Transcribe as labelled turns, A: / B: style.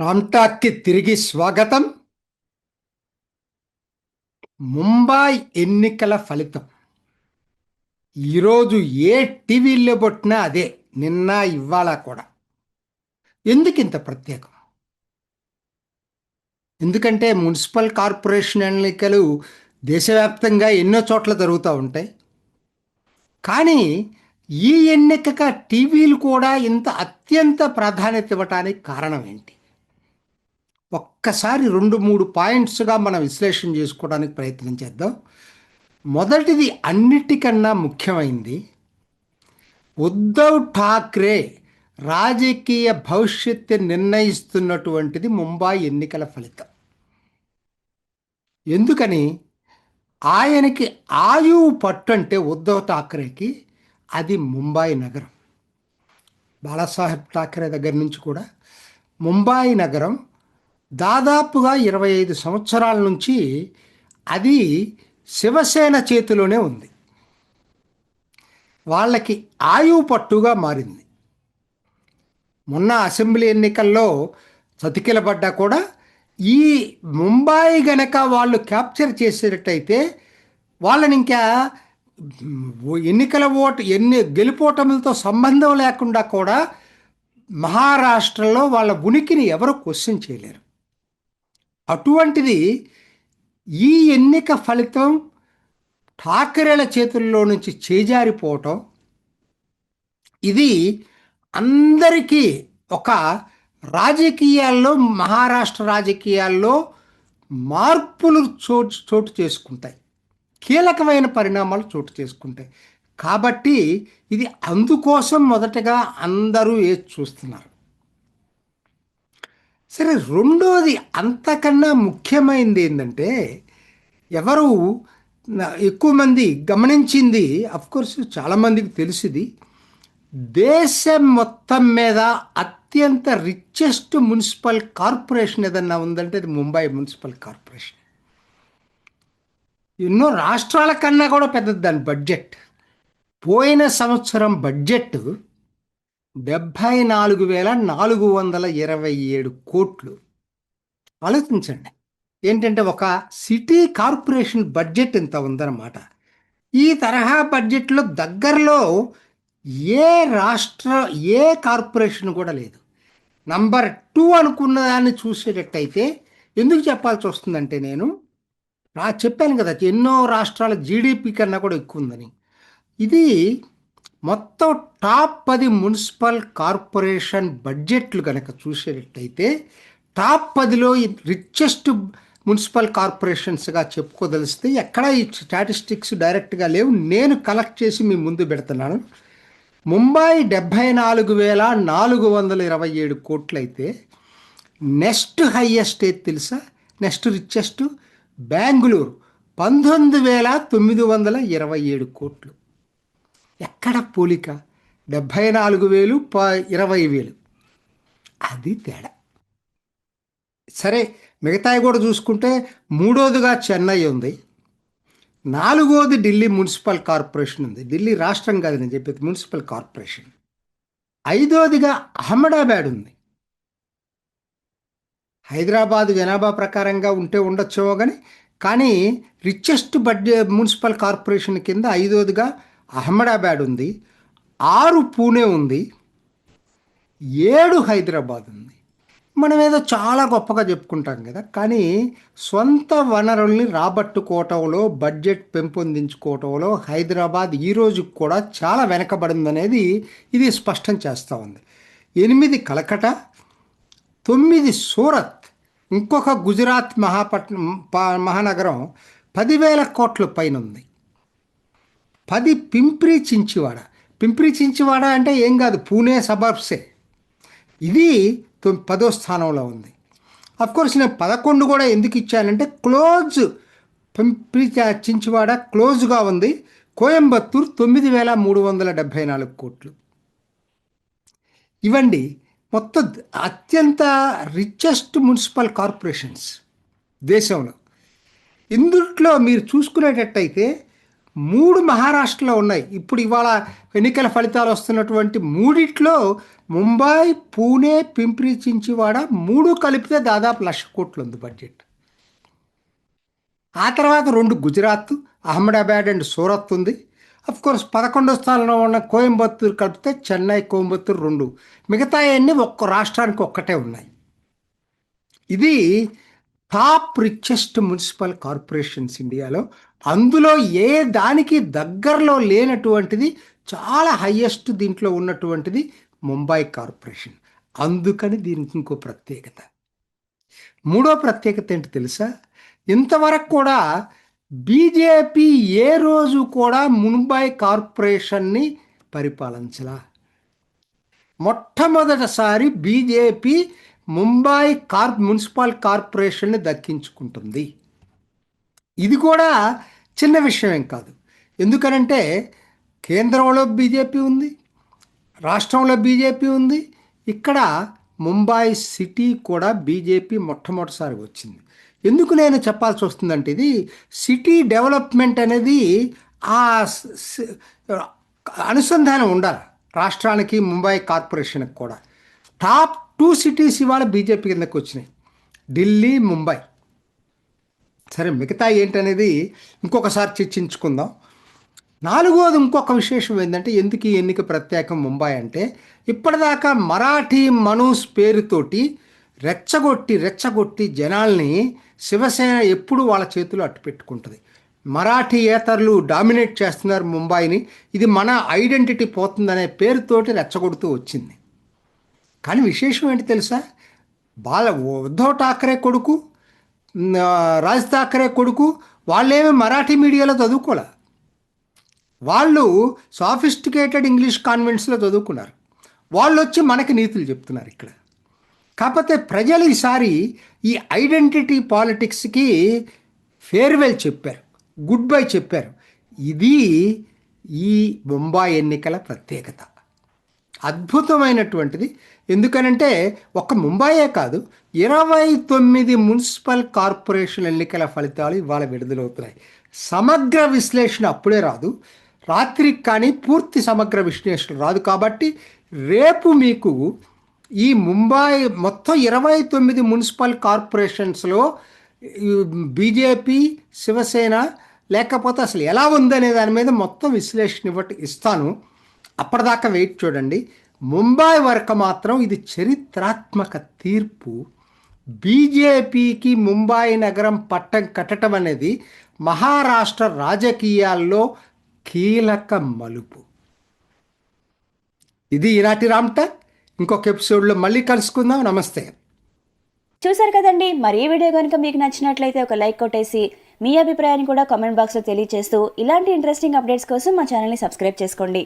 A: రామ్టాక్కి తిరిగి స్వాగతం. ముంబై ఎన్నికల ఫలితం. ఈరోజు ఏ టీవీలో పుట్టినా అదే నిన్న ఇవ్వాలా కూడా. ఎందుకు ఇంత ప్రత్యేకం? ఎందుకంటే మున్సిపల్ కార్పొరేషన్ ఎన్నికలు దేశవ్యాప్తంగా ఎన్నో చోట్ల జరుగుతూ ఉంటాయి. కానీ ఈ ఎన్నికగా టీవీలు కూడా ఇంత అత్యంత ప్రాధాన్యత ఇవ్వటానికి కారణం ఏంటి? ఒక్కసారి రెండు మూడు పాయింట్స్గా మనం విశ్లేషణ చేసుకోవడానికి ప్రయత్నం చేద్దాం. మొదటిది అన్నిటికన్నా ముఖ్యమైంది. ఉద్ధవ్ ఠాక్రే రాజకీయ భవిష్యత్తు నిర్ణయిస్తున్నటువంటిది ముంబై ఎన్నికల ఫలితం. ఎందుకని? ఆయనకి ఆయువు పట్టు అంటే ఉద్ధవ్ ఠాక్రేకి అది ముంబై నగరం. బాలాసాహెబ్ ఠాక్రే దగ్గర నుంచి కూడా. ముంబై నగరం దాదాపుగా ఇరవై ఐదు సంవత్సరాల నుంచి అది శివసేన చేతిలోనే ఉంది. వాళ్ళకి ఆయువు పట్టుగా మారింది. మొన్న అసెంబ్లీ ఎన్నికల్లో చతికిలబడ్డా కూడా ఈ ముంబాయి గనక వాళ్ళు క్యాప్చర్ చేసేటట్టయితే వాళ్ళని ఇంకా ఎన్నికల ఓటు ఎన్ని గెలుపోటములతో సంబంధం లేకుండా కూడా మహారాష్ట్రలో వాళ్ళ ఉనికిని ఎవరు క్వశ్చన్ చేయలేరు. అటువంటిది ఈ ఎన్నిక ఫలితం ఠాకరేల చేతుల్లో నుంచి చేజారిపోవటం. ఇది అందరికీ ఒక రాజకీయాల్లో మహారాష్ట్ర రాజకీయాల్లో మార్పులు చోటు చోటు చేసుకుంటాయి. కీలకమైన పరిణామాలు చోటు చేసుకుంటాయి. కాబట్టి ఇది అందుకోసం మొదటగా అందరూ ఏ చూస్తున్నారు. సరే రెండోది అంతకన్నా ముఖ్యమైనది ఏంటంటే ఎవరు ఎక్కువ మంది గమనించింది అఫ్కోర్స్ చాలామందికి తెలిసింది దేశం మొత్తం మీద అత్యంత రిచెస్ట్ మున్సిపల్ కార్పొరేషన్ ఏదన్నా ఉందంటే అది ముంబై మున్సిపల్ కార్పొరేషన్ ఎన్నో రాష్ట్రాల కన్నా కూడా పెద్దది దాని బడ్జెట్ పోయిన సంవత్సరం బడ్జెట్ డెబ్భై నాలుగు వేల నాలుగు వందల ఇరవై ఏడు కోట్లు. ఆలోచించండి. ఏంటంటే ఒక సిటీ కార్పొరేషన్ బడ్జెట్ ఇంత ఉందన్నమాట. ఈ తరహా బడ్జెట్లో దగ్గరలో ఏ రాష్ట్ర ఏ కార్పొరేషన్ కూడా లేదు. నంబర్ టూ అనుకున్న దాన్ని చూసేటట్టయితే ఎందుకు చెప్పాల్సి వస్తుందంటే నేను చెప్పాను కదా ఎన్నో రాష్ట్రాల జీడిపి కన్నా కూడా ఎక్కువ ఉందని. ఇది మొత్తం టాప్ పది మున్సిపల్ కార్పొరేషన్ బడ్జెట్లు కనుక చూసేటట్టయితే టాప్ పదిలో రిచెస్ట్ మున్సిపల్ కార్పొరేషన్స్గా చెప్పుకోదలిస్తే ఎక్కడ ఈ స్టాటిస్టిక్స్ డైరెక్ట్గా లేవు. నేను కలెక్ట్ చేసి మీ ముందు పెడుతున్నాను. ముంబై డెబ్భై నాలుగు వేల నాలుగు వందల ఇరవై ఏడు కోట్లయితే నెక్స్ట్ హయ్యెస్ట్ ఏది తెలుసా? నెక్స్ట్ రిచెస్ట్ బెంగళూరు పంతొమ్మిది వేల తొమ్మిది వందల ఇరవై ఏడు కోట్లు. ఎక్కడ పోలిక? డెబ్భై నాలుగు వేలు ప ఇరవై వేలు. అది తేడా. సరే మిగతాయి కూడా చూసుకుంటే మూడోదిగా చెన్నై ఉంది. నాలుగోది ఢిల్లీ మున్సిపల్ కార్పొరేషన్ ఉంది. ఢిల్లీ రాష్ట్రం కాదు నేను చెప్పేది మున్సిపల్ కార్పొరేషన్. ఐదోదిగా అహ్మదాబాద్ ఉంది. హైదరాబాద్ జనాభా ప్రకారంగా ఉంటే ఉండొచ్చేమో కానీ కానీ రిచెస్ట్ బడ్జెట్ మున్సిపల్ కార్పొరేషన్ కింద ఐదోదిగా అహ్మదాబాద్ ఉంది ఆరు పూణే ఉంది ఏడు హైదరాబాద్ ఉంది. మనం ఏదో చాలా గొప్పగా చెప్పుకుంటాం కదా కానీ సొంత వనరుల్ని రాబట్టుకోవటంలో బడ్జెట్ పెంపొందించుకోవటంలో హైదరాబాద్ ఈ రోజుకి కూడా చాలా వెనకబడిందనేది ఇది స్పష్టం చేస్తూ ఉంది. ఎనిమిది కలకట తొమ్మిది సూరత్ ఇంకొక గుజరాత్ మహాపట్నం మహానగరం పదివేల కోట్ల పైన ఉంది. పది పింప్రి చించివాడ. పింప్రి చించివాడ అంటే ఏం కాదు పూణే సబర్బ్సే ఇది పదో స్థానంలో ఉంది. కోర్స్ నేను పదకొండు కూడా ఎందుకు ఇచ్చానంటే క్లోజ్ పింప్రి చించివాడ క్లోజ్గా ఉంది. కోయంబత్తూర్ తొమ్మిది వేల మూడు వందల డెబ్భై నాలుగు కోట్లు. ఇవండి మొత్తం అత్యంత రిచెస్ట్ మున్సిపల్ కార్పొరేషన్స్ దేశంలో. ఇందుట్లో మీరు చూసుకునేటట్టయితే మూడు మహారాష్ట్రలో ఉన్నాయి. ఇప్పుడు ఇవాళ ఎన్నికల ఫలితాలు వస్తున్నటువంటి మూడిట్లో ముంబై పూణే పింప్రి చించివాడ మూడు కలిపితే దాదాపు లక్ష కోట్లు ఉంది బడ్జెట్. ఆ తర్వాత రెండు గుజరాత్ అహ్మదాబాద్ అండ్ సూరత్ ఉంది. కోర్స్ పదకొండో స్థానంలో ఉన్న కోయంబత్తూరు కలిపితే చెన్నై కోయంబత్తూరు రెండు. మిగతా అన్నీ ఒక్క రాష్ట్రానికి ఒక్కటే ఉన్నాయి. ఇది టాప్ రిచెస్ట్ మున్సిపల్ కార్పొరేషన్స్ ఇండియాలో అందులో ఏ దానికి దగ్గరలో లేనటువంటిది చాలా హయ్యెస్ట్ దీంట్లో ఉన్నటువంటిది ముంబై కార్పొరేషన్. అందుకని దీనికి ఇంకో ప్రత్యేకత. మూడో ప్రత్యేకత ఏంటి తెలుసా? ఇంతవరకు కూడా బీజేపీ ఏ రోజు కూడా ముంబై కార్పొరేషన్ని పరిపాలించలా. మొట్టమొదటిసారి బీజేపీ ముంబై కార్ మున్సిపల్ కార్పొరేషన్ని దక్కించుకుంటుంది. ఇది కూడా చిన్న విషయం కాదు. ఎందుకనంటే కేంద్రంలో బీజేపీ ఉంది రాష్ట్రంలో బీజేపీ ఉంది ఇక్కడ ముంబై సిటీ కూడా బీజేపీ మొట్టమొదటిసారి వచ్చింది. ఎందుకు నేను చెప్పాల్సి వస్తుందంటే ఇది సిటీ డెవలప్మెంట్ అనేది ఆ అనుసంధానం ఉండాలి రాష్ట్రానికి ముంబై కార్పొరేషన్కి కూడా. టాప్ టూ సిటీస్ ఇవాళ బీజేపీ కిందకు వచ్చినాయి. ఢిల్లీ ముంబై. సరే మిగతా ఏంటనేది ఇంకొకసారి చర్చించుకుందాం. నాలుగోది ఇంకొక విశేషం ఏంటంటే ఎందుకు ఈ ఎన్నిక ప్రత్యేకం ముంబై అంటే ఇప్పటిదాకా మరాఠీ మనూస్ పేరుతోటి రెచ్చగొట్టి రెచ్చగొట్టి జనాల్ని శివసేన ఎప్పుడు వాళ్ళ చేతిలో అట్టు పెట్టుకుంటుంది. మరాఠీయేతరులు డామినేట్ చేస్తున్నారు ముంబైని. ఇది మన ఐడెంటిటీ పోతుందనే పేరుతోటి రెచ్చగొడుతూ వచ్చింది. కానీ విశేషం ఏంటి తెలుసా? బాల ఉద్ధవ్ ఠాక్రే కొడుకు రాజ్ ఠాక్రే కొడుకు వాళ్ళేమి మరాఠీ మీడియాలో చదువుకోలే. వాళ్ళు సాఫిస్టికేటెడ్ ఇంగ్లీష్ కాన్వెంట్స్లో చదువుకున్నారు. వాళ్ళు వచ్చి మనకి నీతులు చెప్తున్నారు ఇక్కడ. కాకపోతే ప్రజలు ఈసారి ఈ ఐడెంటిటీ పాలిటిక్స్కి ఫేర్వెల్ చెప్పారు. గుడ్ బై చెప్పారు. ఇది ఈ బొంబాయి ఎన్నికల ప్రత్యేకత. అద్భుతమైనటువంటిది. ఎందుకనంటే ఒక్క ముంబాయే కాదు ఇరవై తొమ్మిది మున్సిపల్ కార్పొరేషన్ ఎన్నికల ఫలితాలు ఇవాళ విడుదలవుతున్నాయి. సమగ్ర విశ్లేషణ అప్పుడే రాదు. రాత్రికి కానీ పూర్తి సమగ్ర విశ్లేషణ రాదు కాబట్టి రేపు మీకు ఈ ముంబై మొత్తం ఇరవై తొమ్మిది మున్సిపల్ కార్పొరేషన్స్లో బీజేపీ శివసేన లేకపోతే అసలు ఎలా ఉందనే దాని మీద మొత్తం విశ్లేషణ ఇవ్వట ఇస్తాను. అప్పటిదాకా వెయిట్ చూడండి. ముంబై వరకు మాత్రం ఇది చరిత్రాత్మక తీర్పు. బీజేపీకి ముంబై నగరం పట్టం కట్టడం అనేది మహారాష్ట్ర రాజకీయాల్లో కీలక మలుపు. ఇది ఈనాటి రామ్టక్ ఇంకొక ఎపిసోడ్లో మళ్ళీ కలుసుకుందాం. నమస్తే.
B: చూసారు కదండి మరి ఈ వీడియో కనుక మీకు నచ్చినట్లయితే ఒక లైక్ కొట్టేసి మీ అభిప్రాయాన్ని కూడా కామెంట్ బాక్స్లో తెలియజేస్తూ ఇలాంటి ఇంట్రెస్టింగ్ అప్డేట్స్ కోసం మా ఛానల్ని సబ్స్క్రైబ్ చేసుకోండి.